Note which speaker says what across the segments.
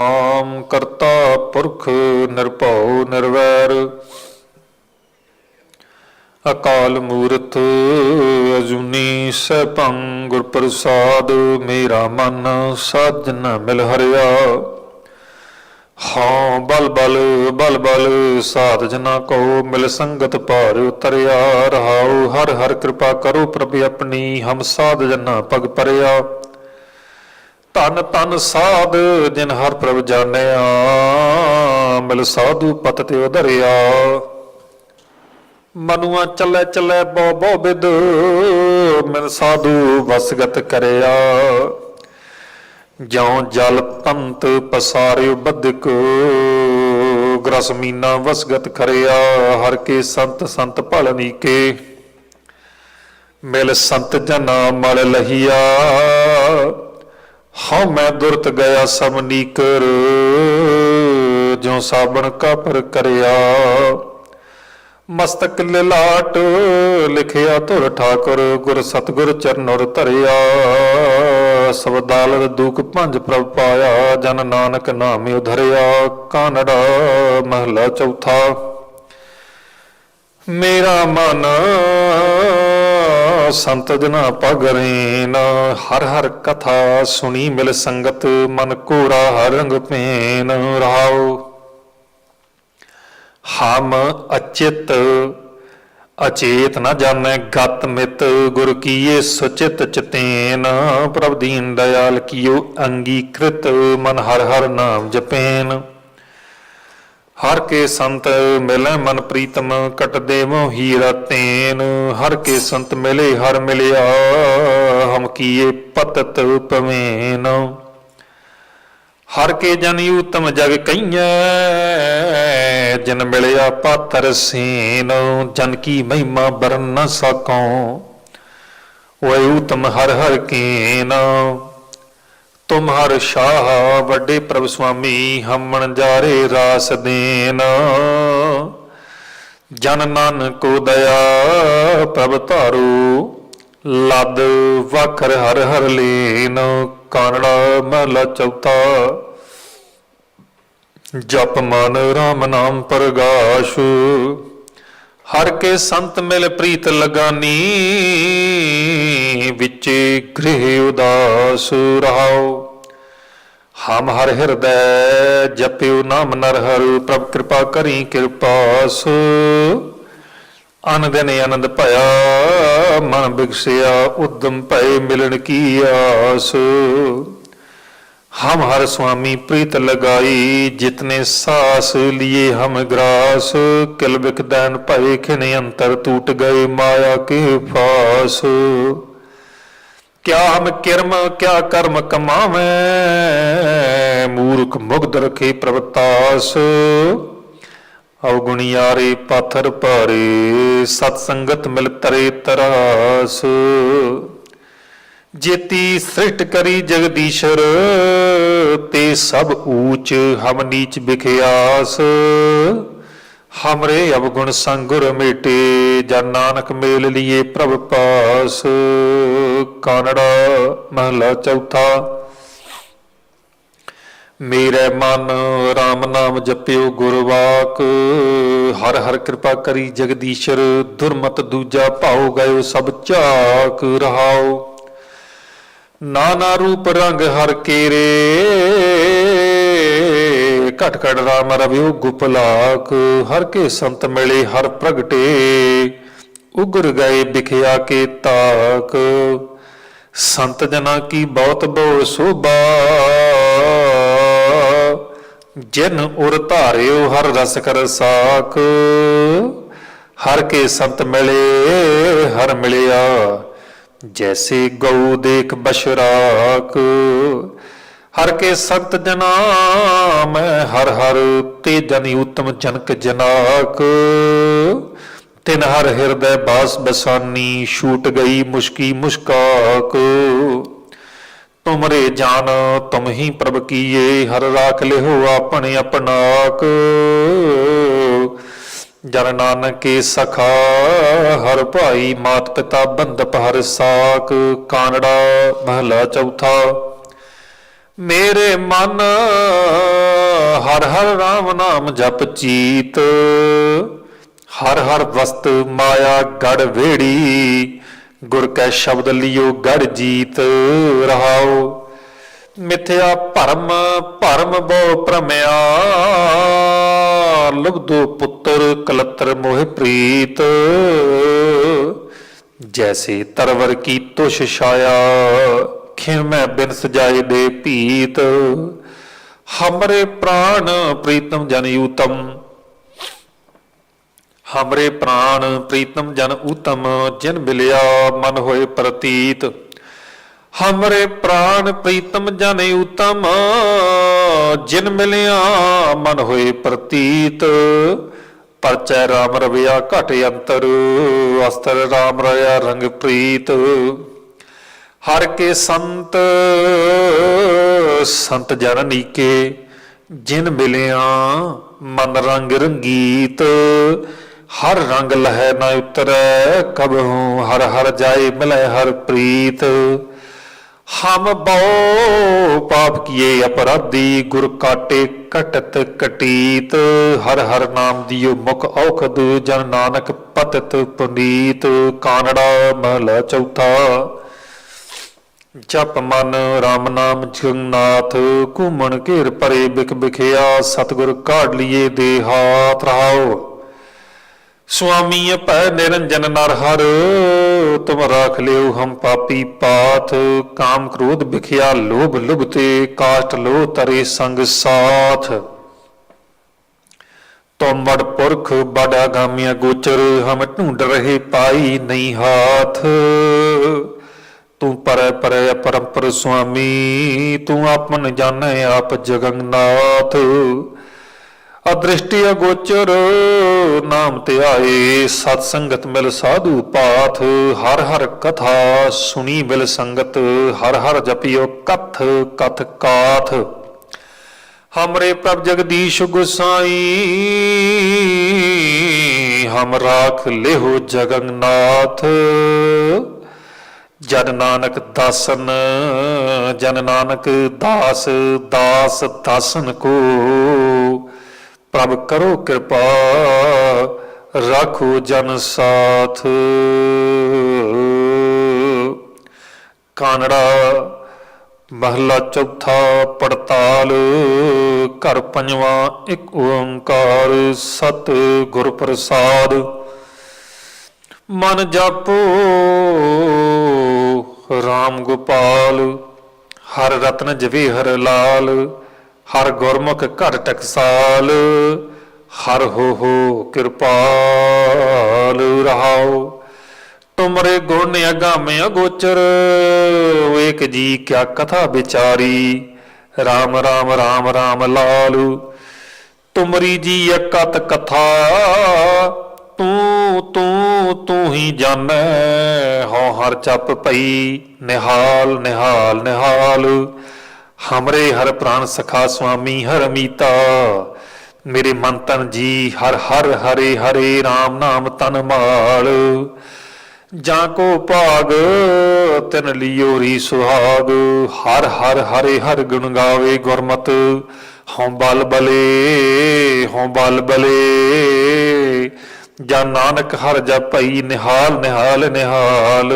Speaker 1: ਆਮ ਕਰਤਾ ਪੁਰਖ ਨਿਰਭਉ ਨਿਰਵੈਰ। ਅਕਾਲ ਮੂਰਤ ਅਜੂਨੀ ਸੈਭੰ ਗੁਰ ਪ੍ਰਸਾਦ, ਮੇਰਾ ਮਨ ਸਾਜਨ ਮਿਲ ਹਰਿਆ। ਹਾਂ, ਬਲ ਬਲ ਬਲ ਬਲ, ਸਾਧ ਜਨਾ ਕੋ ਮਿਲ ਸੰਗਤ ਭਾਰ ਉਤਰਿਆ। ਰਹਾਉ ਹਰ ਹਰ ਕਿਰਪਾ ਕਰੋ ਪ੍ਰਭ ਆਪਣੀ, ਹਮ ਸਾਧ ਜਨਾ ਪਗ ਪਰਿਆ। ਧਨ ਧਨ ਸਾਧ ਜਿਨ ਹਰ ਪ੍ਰਭ ਜਾਣਿਆ, ਮਿਲ ਸਾਧੂ ਪਤ ਤੇ ਉਧਰਿਆ। ਮਨੁਆ ਚੱਲੇ ਚੱਲੇ ਬੋ ਬੋ ਬਿਦ, ਮਿਲ ਸਾਧੂ ਵਸਗਤ ਕਰਿਆ। ਜਿਉ ਜਲ ਪੰਤ ਪਸਾਰਿਓ ਬਦਕ ਗ੍ਰਸ ਮੀਨਾ ਵਸਗਤ ਕਰਿਆ, ਹਰ ਕੇ ਸੰਤ ਸੰਤ ਭਲਨੀ ਕੇ ਮਿਲ ਸੰਤ ਜਨਾ ਮਲ ਲਹੀਆ ਹਉ ਮੈਂ ਦੁਰਤ ਗਿਆ ਸਭ ਨੀਕਰ, ਜਿਉ ਸਾਬਣ ਕਾਪਰ ਕਰਿਆ। ਮਸਤਕ ਲਿਲਾਟ ਲਿਖਿਆ ਧੁਰ ਠਾਕੁਰ, ਗੁਰ ਸਤਗੁਰ ਚਰਨੁਰ ਧਰਿਆ। ਸਬਦਾਲ ਦੁਖ ਭੰਜ ਪ੍ਰਭ ਪਾਇਆ, ਜਨ ਨਾਨਕ ਨਾਮੇ ਉਧਰਿਆ। ਕਾਨੜਾ ਮਹਲਾ ਚੌਥਾ। ਮੇਰਾ ਮਨ ਸੰਤ ਜਨਾ ਪਗਰੇਨ ਹਰ ਹਰ ਕਥਾ ਸੁਣੀ ਮਿਲ ਸੰਗਤ, ਮਨ ਕੋਰਾ ਹਰ ਰੰਗ ਪੇਨ ਰਹਾਉ ਹਮ ਅਚਿਤ, ਅਚੇਤ ਨਾ ਜਾਣੈ ਗਤ ਮਿਤ, ਗੁਰ ਕੀਏ ਸੁਚਿਤ ਚਤੇਨ। ਪ੍ਰਭ ਦੀਨ ਦਇਆਲ ਕੀਓ ਅੰਗੀਕ੍ਰਿਤ, ਮਨ ਹਰ ਹਰ ਨਾਮ ਜਪੇਨ। ਹਰ ਕੇ ਸੰਤ ਮਿਲੈ ਮਨ ਪ੍ਰੀਤਮ ਕਟ ਦੇਵੋ ਹੀਰਾ ਤੇਨ ਹਰ ਕੇ ਸੰਤ ਮਿਲੇ, ਹਰ ਮਿਲਿਆ, ਹਮ ਕੀਏ ਪਤਤ ਪਵੇਨ। ਹਰ ਕੇ ਜਨ ਉਤਮ ਜਗ ਕਈਐ, ਜਨ ਮਿਲਿਆ ਪਾਤਰ ਸੇਨ। ਜਨ ਕੀ ਮਹਿਮਾ ਬਰਨ ਨ ਸਕਉ, ਓਏ ਉਤਮ ਹਰ ਹਰ ਕੀਨ। ਤੁਮ ਹਰ ਸ਼ਾਹ ਵੱਡੇ ਪ੍ਰਭ ਸੁਆਮੀ, ਹਮਣ ਜਾਰੇ ਰਾਸ ਦੇਨ। ਜਨ ਨਾਨਕੋ ਦਇਆ ਪ੍ਰਭ ਧਾਰੂ, ਲਦ ਵਖਰ ਹਰ ਹਰ ਲੀਨ, ਕਾਨੜਾ ਮਹਲਾ ਚੌਥਾ। ਜਪ ਮਨ ਰਾਮ ਨਾਮ ਪ੍ਰਗਾਸ਼, ਹਰ ਕੇ ਸੰਤ ਮਿਲ ਪ੍ਰੀਤ ਲਗਾਨੀ, ਵਿੱਚ ਗ੍ਰਹਿ ਉਦਾਸ ਰਹਾਉ ਹਮ ਹਰ ਹਿਰਦੈ, ਜਪਿਉ ਨਾਮ ਨਰ ਹਰ, ਪ੍ਰਭ ਕਿਰਪਾ ਕਰੀ ਕਿਰਪਾਸ ਅਨ ਦਿਨ ਆਨੰਦ ਭਇਆ, ਮਨ ਬਿਕਸਿਆ ਉਦਮ ਭਏ ਮਿਲਣ ਕੀ ਆਸ। ਹਮ ਹਰ ਸੁਆਮੀ, ਪ੍ਰੀਤ ਲਗਾਈ, ਜਿਤਨੇ ਸਾਸ ਲਿਏ ਹਮ ਗ੍ਰਾਸ। ਕਿਲ ਬਿਕ ਦੈਨ ਭਏ ਖਿਨ ਅੰਤਰ ਟੂਟ ਗਏ ਮਾਇਆ ਕੇ ਫਾਸ। ਕਿਆ ਹਮ ਕਿਰਮ, ਕਿਆ ਕਰਮ ਕਮਾਵੇਂ? ਮੂਰਖ ਮੁਗਧ ਰਖੇ ਪ੍ਰਵਤਾਸ ਪ੍ਰਭਤਾਸ ਅਵਗੁਣਿਆਰੇ ਪਾਥਰ ਭਾਰੇ, ਸਤ ਸੰਗਤ ਮਿਲ ਤਰੇ ਤਰਾਸ। ਜੇਤੀ ਸ੍ਰਿਸ਼ਟ ਕਰੀ ਜਗਦੀਸ਼ਰ, ਤੇ ਸਭ ਊਚ ਹਮ ਨੀਚ ਵਿਖਿਆਸ ਹਮਰੇ ਅਵਗੁਣ ਸੰਗੁਰ ਮੇਟੇ, ਜਨ ਨਾਨਕ ਮੇਲ ਲਿਏ ਪ੍ਰਭ ਪਾਸ। ਕਾਨੜਾ ਮਹਲਾ ਚੌਥਾ। ਮੇਰੇ ਮਨ RAM ਨਾਮ ਜਪਿਓ ਗੁਰਵਾਕ। ਹਰ ਹਰ ਕਿਰਪਾ ਕਰੀ ਜਗਦੀਸ਼ਰ, ਦੁਰਮਤ ਦੂਜਾ ਭਾਉ ਗਇਓ ਸਭ ਝਾਕ ਰਹਾਓ ਨਾਨਾ ਰੂਪ ਰੰਗ ਹਰ ਕੇਰੇ ਘਟ ਘਟ ਰਾਮ ਰਵਿਓ ਗੁਪਲਾਕ, ਹਰ ਕੇ ਸੰਤ ਮਿਲੇ ਹਰ ਪ੍ਰਗਟੇ, ਉਗਰ ਗਏ ਬਿਖਿਆ ਕੇ ਤਾਕ। ਸੰਤ ਜਨਾ ਕੀ ਬਹੁਤ ਬਹੁ ਸੋਭਾ, ਜਿਨ ਉਰ ਧਾਰਿਓ ਹਰ ਰਸ ਕਰ ਸਾਕ। ਹਰ ਕੇ ਸੰਤ ਮਿਲੇ, ਹਰ ਮਿਲਿਆ, ਜੈਸੇ ਗਊ ਦੇਖ ਬਸ਼ਰਾਕ ਹਰ ਕੇ ਸੰਤ ਜਨਾ ਮੈਂ ਹਰ ਹਰ ਤੇ ਜਨੀ ਉਤਮ ਜਨਕ ਜਨਾਕ। ਤਿਨ ਹਰ ਹਿਰਦੈ ਬਾਸ ਬਸਾਨੀ, ਛੂਟ ਗਈ ਮੁਸ਼ਕੀ ਮੁਸ਼ਕਾਕ। ਤੁਮਰੇ ਜਾਨ, ਤੁਮ ਹੀ ਪ੍ਰਭ ਕੀਏ, ਹਰ ਰਾਖ ਲਿਹੋ ਆਪਣੇ ਆਪਨਾਕ ਜਨ ਨਾਨਕੇ ਸਖਾ, ਹਰ ਭਾਈ ਮਾਤ ਪਿਤਾ ਬੰਦਪ ਹਰ ਸਾਕ। ਕਾਨੜਾ ਮਹਲਾ ਚੌਥਾ। ਮੇਰੇ ਮਨ ਹਰ ਹਰ ਰਾਮ ਨਾਮ ਜਪ ਚੀਤ। ਹਰ ਹਰ ਵਸਤ ਮਾਇਆ ਗੜ ਵੇੜੀ, ਗੁਰ ਕੈ ਸ਼ਬਦ ਲਿਓ ਗੜ ਜੀਤ। ਰਹਾਓ ਮਿਥਿਆ ਭਰਮ ਭਰਮ ਬੋ ਭ੍ਰਮਿਆ। ਲੁਬਦੋ ਪੁੱਤਰ ਕਲਤਰ ਮੋਹਿ ਪ੍ਰੀਤ। ਜੈਸੇ ਤਰਵਰ ਕੀ ਤੁਸ਼ ਛਾਇਆ ਖਿਣ ਮੈਂ ਬਿਨ ਸਜਾਏ ਦੇ ਭੀਤ। ਹਮਰੇ ਪ੍ਰਾਣ ਪ੍ਰੀਤਮ ਜਨ ਊਤਮ। ਹਮਰੇ ਪ੍ਰਾਣ ਪ੍ਰੀਤਮ ਜਨ ਊਤਮ, ਜਿਨ ਮਿਲਿਆ ਮਨ ਹੋਏ ਪ੍ਰਤੀਤ। ਹਮਰੇ ਪ੍ਰਾਣ ਪ੍ਰੀਤਮ ਜਨ ਊਤਮ, ਜਿਨ ਮਿਲਿਆ ਮਨ ਹੋਏ ਪ੍ਰਤੀਤ। ਪਰਚੈ ਰਾਮ ਰਵਿਆ ਘਟ ਅੰਤਰ, ਅਸਤਰ ਰਾਮ ਰਇਆ ਰੰਗ ਪ੍ਰੀਤ। ਹਰ ਕੇ ਸੰਤ ਸੰਤ ਜਨ ਨੀਕੇ, ਜਿਨ ਮਿਲਿਆ ਮਨ ਰੰਗ ਰੰਗੀਤ। ਹਰ ਰੰਗ ਲਹਿ ਨਾ ਉਤਰੈ, ਕਬਹੂ ਹਰ ਹਰ ਜਾਏ ਮਿਲੈ ਹਰ ਪ੍ਰੀਤ। ਹਮ ਬਹੁ ਪਾਪ ਕੀਏ ਅਪਰਾਧੀ, ਗੁਰ ਕਾਟੇ ਕਟਤ ਕਟੀਤ। ਹਰ ਹਰ ਨਾਮ ਦਿਓ ਮੁਖ ਔਖਦ, ਜਨ ਨਾਨਕ ਪਤਤ ਪੁਨੀਤ। ਕਾਨੜਾ ਮਹਲਾ ਚੌਥਾ ਜਪ ਮਨ RAM ਨਾਮ ਜਗਨਾਥ ਘੁੰਮਣ ਘੇਰ ਪਰੇ ਬਿਕ ਬਿਖਿਆ, ਸਤਿਗੁਰ ਕਾਢ ਲਿਏ ਦੇ ਹਾਥ ਰਹਾਓ। ਸੁਆਮੀ ਭੈ ਨਿਰੰਜਨ ਨਰ ਹਰ, ਤੁਮ ਰਾਖ ਲਿਓ ਹਮ ਪਾਪੀ ਪਾਥ। ਕਾਮ ਕ੍ਰੋਧ ਬਿਖਿਆ, ਲੋਭ ਲੁਭਤੇ, ਕਾਸ਼ਟ ਲੋ ਤਰੇ ਸੰਗ ਸਾਥ। ਤੁਮ ਬੜ ਪੁਰਖ ਬੜਾ ਗਾਮਿਆ ਗੋਚਰ, ਹਮ ਢੂੰਡ ਰਹੇ ਪਾਈ ਨਹੀਂ ਹਾਥ। ਤੂੰ ਪਰੈ ਪਰੈ ਪਰੰਪਰ ਸੁਆਮੀ, ਤੂੰ ਆਪਨ ਜਾਣੈ ਆਪ ਜਗਨਨਾਥ ਅਦ੍ਰਿਸ਼ਟੀ ਅਗੋਚਰ, ਨਾਮ ਤੇ ਆਏ, ਸਤ ਸੰਗਤ ਮਿਲ ਸਾਧੂ ਪਾਥ। ਹਰ ਹਰ ਕਥਾ ਸੁਣੀ ਮਿਲ ਸੰਗਤ, ਹਰ ਹਰ ਜਪਿਓ ਕਥ ਕਥ ਕਾਥ। ਹਮਰੇ ਪ੍ਰਭ ਜਗਦੀਸ਼ ਗੁਸਾਈ, ਹਮ ਰਾਖ ਲਿਹੋ ਜਗਨਨਾਥ ਜਨ ਨਾਨਕ ਦਾਸਨ, ਜਨ ਨਾਨਕ ਦਾਸ ਦਾਸ ਦਾਸਨ ਕੋ। ਪ੍ਰਭ ਕਰੋ ਕਿਰਪਾ, ਰਾਖੋ ਜਨ ਸਾਥ। ਕਾਨੜਾ, ਮਹਲਾ ਚੌਥਾ ਪੜਤਾਲ, ਘਰ ਪੰਜਵਾਂ ਇੱਕ ਓੰਕਾਰ, ਸਤ ਗੁਰ ਪ੍ਰਸਾਦ ਮਨ ਜਪੋ RAM ਗੋਪਾਲ, ਹਰ ਰਤਨ ਜਵੇ ਹਰ ਲਾਲ, ਹਰ ਗੁਰਮੁਖ ਘਰ ਟਕਸਾਲ, ਹਰ ਹੋ ਹੋ ਕਿਰਪਾਲ ਰਹਾਓ ਤੁਮਰੇ ਗੁਣ ਅਗਾਮ ਅਗੋਚਰ ਏਕ ਜੀ ਕਿਆ ਕਥਾ ਵਿਚਾਰੀ। RAM RAM RAM RAM Lalu ਤੁਮਰੀ ਜੀ ਇਕਤ ਕਥਾ, ਤੂੰ ਤੂੰ ਤੂੰ ਹੀ ਜਾਣੈ। ਹਉ ਹਰ ਚੱਪ ਪਈ ਨਿਹਾਲ ਨਿਹਾਲ ਨਿਹਾਲ। ਹਮਰੇ ਹਰ ਪ੍ਰਾਨ ਸਖਾ ਸੁਆਮੀ, ਹਰ ਮੀਤਾ। ਮੇਰੇ ਮਨ ਤਨ ਜੀ, ਹਰ ਹਰ, ਹਰੇ ਹਰੇ RAM ਨਾਮ ਤਨ ਮਾਲ। ਜਾਂ ਕੋ ਭਾਗ, ਤਿਨ ਲਿਓ ਰੀ ਸੁਹਾਗ। ਹਰ ਹਰ, ਹਰੇ, ਹਰ ਗੁਣ ਗਾਵੇ ਗੁਰਮਤ। ਹਉ ਬਲ ਬਲੇ, ਹਉ ਬਲ ਬਲੇ। ਜਾਂ ਨਾਨਕ ਹਰ ਜਪਈ ਨਿਹਾਲ ਨਿਹਾਲ ਨਿਹਾਲ।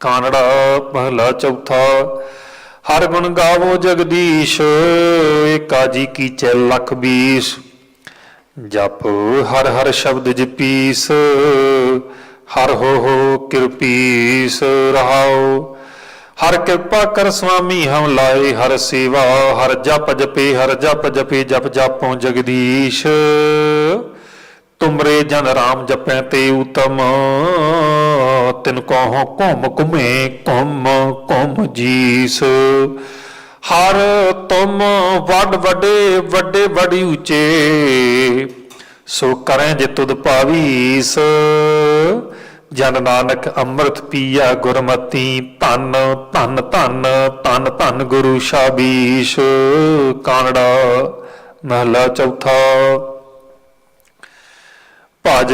Speaker 1: ਕਾਨੜਾ ਮਹਲਾ ਚੌਥਾ, ਹਰ ਗੁਣ ਗਾਵੋ ਜਗਦੀਸ਼, ਏਕਾ ਜੀ ਕੀ ਚੈ ਲੱਖ ਬੀਸ। ਜਪ ਹਰ ਹਰ ਸ਼ਬਦ ਜਪੀਸ ਹਰ ਹੋ ਹੋ ਕਿਰਪੀਸ ਰਹਾਓ ਹਰ ਕਿਰਪਾ ਕਰ ਸੁਆਮੀ ਹਮ ਲਾਏ ਹਰ ਸੇਵਾ। ਹਰ ਜਪ ਜਪੇ, ਹਰ ਜਪ ਜਪੇ, ਜਪ ਜਾਪੋ ਜਗਦੀਸ਼। ਤੁਮਰੇ ਜਨ ਰਾਮ ਜਪੈ ਤੇ ਉਤਮ। ਤਿਨ ਕਹੋ ਘੁਮ ਘੁਮੇ, ਘੁਮ ਘੁਮ ਜੀਸ। ਹਰ ਤੁਮ ਵੱਡ ਵੱਡੇ ਵੱਡੇ ਬੜੀ ਉੱਚੇ। ਸੋ ਕਰੈ ਜੇ ਤੁਧ ਪਾਵੀਸ ਜਨ ਨਾਨਕ ਅੰਮ੍ਰਿਤ ਪੀਆ ਗੁਰਮਤੀ, ਧੰਨ ਧੰਨ ਧੰਨ ਧੰਨ ਧੰਨ ਗੁਰੂ ਸ਼ਾਬੀਸ਼। ਕਾਨੜਾ ਮਹਲਾ ਚੌਥਾ। ਭਜ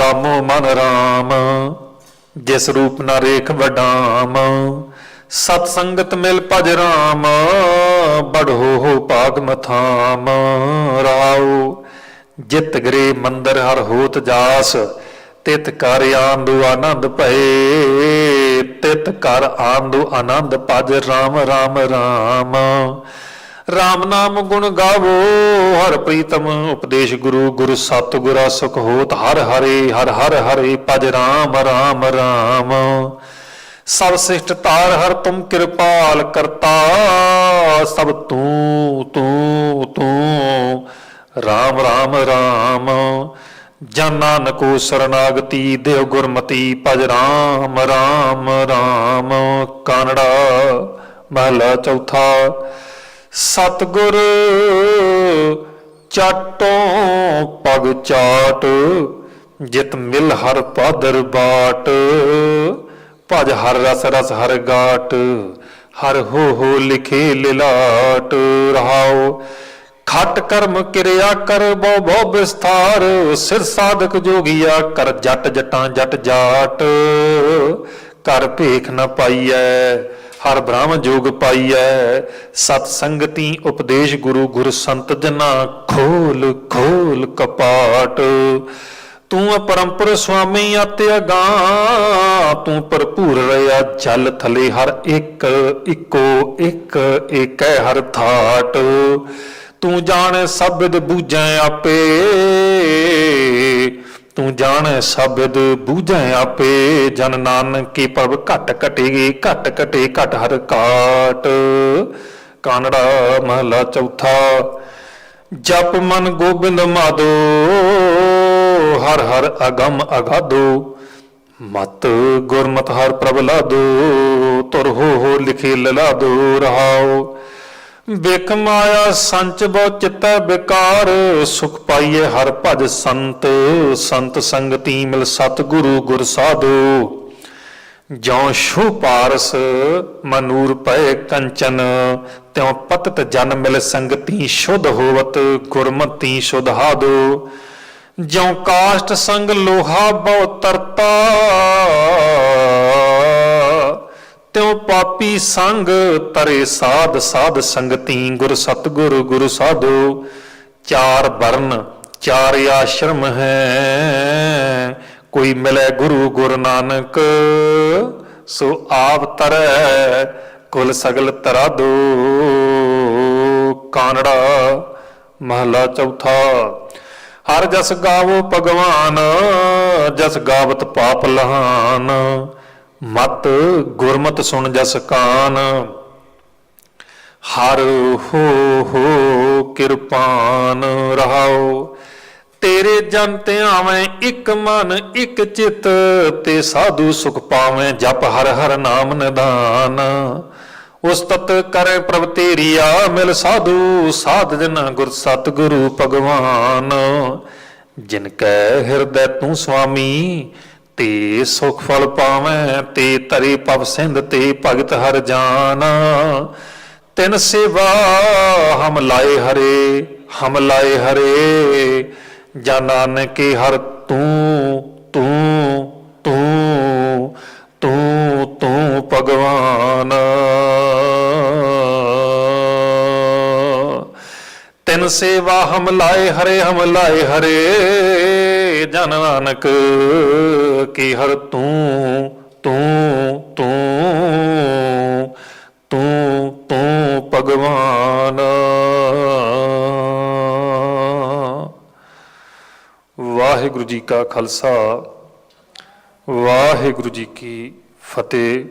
Speaker 1: ਰਾਮੋ ਮਨ ਰਾਮ, ਜਿਸ ਰੂਪ ਨਾ ਰੇਖ ਵਡਾਮ। ਸਤ ਸੰਗਤ ਮਿਲ ਭਜ ਰਾਮ, ਬੜੋ ਹੋ ਭਾਗ ਮਥਾਮ। ਰਾਉ, ਜਿਤ ਗਰੇ ਮੰਦਰ ਹਰ ਹੋਤ ਜਾਸ, ਤਿਤ ਕਰ ਆਂਦੂ ਆਨੰਦ ਭਏ। ਤਿਤ ਕਰ ਆਂਦੂ ਆਨੰਦ ਭਜ ਰਾਮ ਰਾਮ ਰਾਮ। ਰਾਮ ਨਾਮ ਗੁਣ ਗਾਵੋ, ਹਰ ਪ੍ਰੀਤਮ ਉਪਦੇਸ਼ ਗੁਰੂ, ਗੁਰ ਸਤ ਗੁਰਾ ਸੁਖ ਹੋਤ ਹਰ ਹਰੇ, ਹਰ ਹਰ ਹਰੇ ਭਜ ਰਾਮ ਰਾਮ ਰਾਮ। ਸਭ ਸਿਸ਼ਟ ਤਾਰ ਹਰ ਤੁਮ ਕਿਰਪਾਲ ਕਰਤਾ, ਸਭ ਤੂੰ ਤੂੰ ਤੂੰ। ਰਾਮ ਰਾਮ ਰਾਮ। ਜਨ ਨਾਨਕੋ ਸਰਨਾਗਤੀ ਦੇਵ ਗੁਰਮਤੀ, ਭਜ ਰਾਮ ਰਾਮ ਰਾਮ। ਕਾਨੜਾ ਮਹਲਾ ਚੌਥਾ। ਸਤਗੁਰ ਚਾਟੋਂ ਪਗ ਚਾਟ, ਜਿਤ ਮਿਲ ਹਰ ਪਾਦਰ ਬਾਟ। ਭਜ ਹਰ ਰਸ ਰਸ ਹਰ ਗਾਟ, ਹਰ ਹੋ ਹੋ ਲਿਖੇ ਲਿਲਾਟ। ਰਹਾਓ, ਖਟ ਕਰਮ ਕਿਰਿਆ ਕਰ ਬਹੁ ਬਹੁ ਵਿਸਥਾਰ ਸਿਰ ਸਾਧਕ ਜੋਗੀਆ ਕਰ ਜੱਟ ਜਟਾਂ ਜੱਟ ਜਾਟ। ਕਰ ਭੇਖ ਨ ਪਾਈਐ ਹਰ ਬ੍ਰਹਮ ਜੋਗ ਪਾਈਐ, ਸਤ ਸੰਗਤੀ ਉਪਦੇਸ਼ ਗੁਰੂ ਗੁਰ ਸੰਤ ਜਨਾ ਖੋਲ ਖੋਲ ਕਪਾਟ। ਤੂੰ ਅਪਰੰਪਰ ਸੁਆਮੀ ਆਤੇ ਗਾਂ, ਤੂੰ ਭਰਪੂਰ ਰਿਆ ਜਲ ਥਲੇ ਹਰ ਇੱਕ, ਇੱਕੋ ਇੱਕ, ਏਕੈ ਹਰ ਥਾਟ। ਤੂੰ ਜਾਣੈ ਸਬਦ ਬੂਝੈ ਆਪੇ। ਤੂੰ ਜਾਣੈ ਸਬਦ ਬੂਝੈ ਆਪੇ, ਜਨ ਨਾਨਕ ਕੀ ਪ੍ਰਭ ਘਟ ਘਟੇਗੀ ਘਟ ਘਟੇ, ਘਟ ਹਰ ਕਾਟ। ਕਾਨੜਾ ਮਹਲਾ ਚੌਥਾ, ਜਪ ਮਨ ਗੋਬਿੰਦ ਮਾਦੋ, ਹਰ ਹਰ ਅਗਮ ਅਗਾਦੋ ਮਤ ਗੁਰਮਤ ਹਰ ਪ੍ਰਭ ਲਾਦੋ, ਤੁਰ ਹੋ ਹੋ ਲਿਖੇ ਲਲਾਦੋ ਰਹਾਓ। ਬਿਕ ਮਾਇਆ ਸੰਚ ਬਹੁ ਚਿਤੈ ਬਿਕਾਰ, ਸੁਖ ਪਾਈਏ ਹਰ ਭਜ ਸੰਤ ਸੰਤ ਸੰਗਤੀ ਮਿਲ ਸਤਿਗੁਰੂ ਗੁਰ ਸਾਧੂ। ਜਉ ਸ਼ੂ ਪਾਰਸ, ਮਨੂਰ ਪਏ ਕੰਚਨ, ਤਿਉ ਪਤਤ ਜਨ ਮਿਲ ਸੰਗਤੀ ਸ਼ੁਧ ਹੋਵਤ, ਗੁਰਮਤੀ ਸ਼ੁਧ ਹਾਦੋ। ਜਉ ਕਾਸ਼ਟ ਸੰਗ ਲੋਹਾ ਬਹੁ ਤਰਤਾ ਤਿਉ ਪਾਪੀ ਸੰਗ ਤਰੇ ਸਾਧ ਸਾਧ ਸੰਗਤੀ ਗੁਰ ਸਤਗੁਰ, ਗੁਰ ਸਾਧੂ, ਚਾਰ ਵਰਨ, ਚਾਰ ਆਸ਼ਰਮ ਹੈ। ਕੋਈ ਮਿਲੇ ਗੁਰੂ ਗੁਰ ਨਾਨਕ, ਸੋ ਆਪ ਤਰੈ ਕੁਲ ਸਗਲ ਤਰਾ ਦੋ। ਕਾਨੜਾ ਮਹਲਾ ਚੌਥਾ, ਹਰ ਜਸ ਗਾਵੋ ਭਗਵਾਨ, ਜਸ ਗਾਵਤ ਪਾਪ ਲਹਾਨ। ਮਤ ਗੁਰਮਤ ਸੁਣ ਜਸ ਕਾਨ, ਹਰ ਹੋ ਹੋ ਕਿਰਪਾਨ ਰਹਾਓ ਤੇਰੇ ਜਨ ਤੇ ਇੱਕ ਮਨ, ਇੱਕ ਚਿਤ, ਤੇ ਸਾਧੂ ਸੁਖ ਪਾਵੇਂ ਜਪ ਹਰ ਹਰ ਨਾਮ ਨਿਧਾਨ। ਉਸਤਤ ਕਰੇ ਪ੍ਰਭ ਤੇਰੀਆ, ਮਿਲ ਸਾਧੂ ਸਾਧ ਜਨ ਗੁਰ ਸਤਿਗੁਰੂ ਭਗਵਾਨ। ਜਿਨ ਕੈ ਹਿਰਦੈ ਤੂੰ ਸੁਆਮੀ ਤੇ ਸੁਖ ਫਲ ਪਾਵੇਂ, ਤੇ ਤਰੇ ਪਵ ਸਿੰਧ ਤੇ ਭਗਤ ਹਰ ਜਾਨ ਤਿਨ ਸੇਵਾ ਹਮ ਲਾਏ ਹਰੇ, ਹਮ ਲਾਏ ਹਰੇ। ਜਾਂ ਨਾਨਕੇ ਹਰ ਤੂੰ ਤੂੰ ਤੂੰ ਤੂੰ ਤੂੰ ਭਗਵਾਨ। ਤਿਨ ਸੇਵਾ ਹਮ ਲਾਏ ਹਰੇ, ਹਮ ਲਾਏ ਹਰੇ। ਜਨ ਨਾਨਕ ਕੀ ਹਰ ਤੂੰ ਤੂੰ ਤੂੰ ਤੂੰ ਤੂੰ ਭਗਵਾਨ। ਵਾਹਿਗੁਰੂ ਜੀ ਕਾ ਖਾਲਸਾ, ਵਾਹਿਗੁਰੂ ਜੀ ਕੀ ਫਤਿਹ।